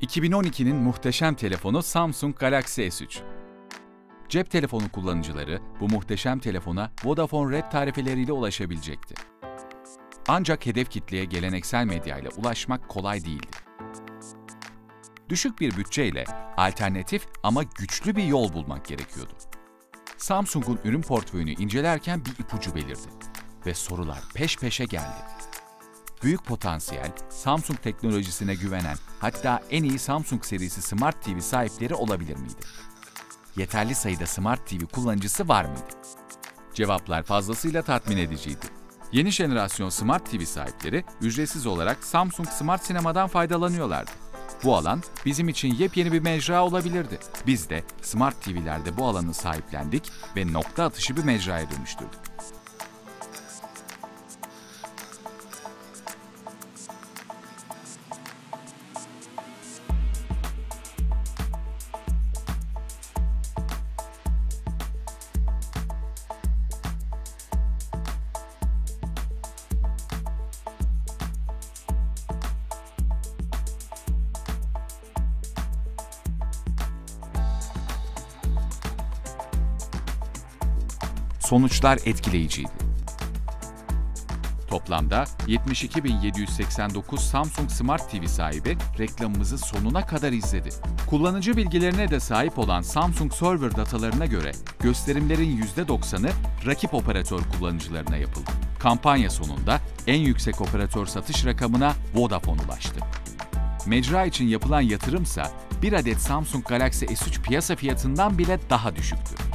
2012'nin muhteşem telefonu Samsung Galaxy S3. Cep telefonu kullanıcıları bu muhteşem telefona Vodafone Red tarifeleriyle ulaşabilecekti. Ancak hedef kitleye geleneksel medyayla ulaşmak kolay değildi. Düşük bir bütçeyle alternatif ama güçlü bir yol bulmak gerekiyordu. Samsung'un ürün portföyünü incelerken bir ipucu belirdi ve sorular peş peşe geldi büyük potansiyel, Samsung teknolojisine güvenen, hatta en iyi Samsung serisi Smart TV sahipleri olabilir miydi? Yeterli sayıda Smart TV kullanıcısı var mıydı? Cevaplar fazlasıyla tatmin ediciydi. Yeni jenerasyon Smart TV sahipleri ücretsiz olarak Samsung Smart Sinema'dan faydalanıyorlardı. Bu alan bizim için yepyeni bir mecra olabilirdi. Biz de Smart TV'lerde bu alanı sahiplendik ve nokta atışı bir mecraya dönüştürdük. Sonuçlar etkileyiciydi. Toplamda 72.789 Samsung Smart TV sahibi reklamımızı sonuna kadar izledi. Kullanıcı bilgilerine de sahip olan Samsung Server datalarına göre gösterimlerin %90'ı rakip operatör kullanıcılarına yapıldı. Kampanya sonunda en yüksek operatör satış rakamına Vodafone ulaştı. Mecra için yapılan yatırımsa bir adet Samsung Galaxy S3 piyasa fiyatından bile daha düşüktü.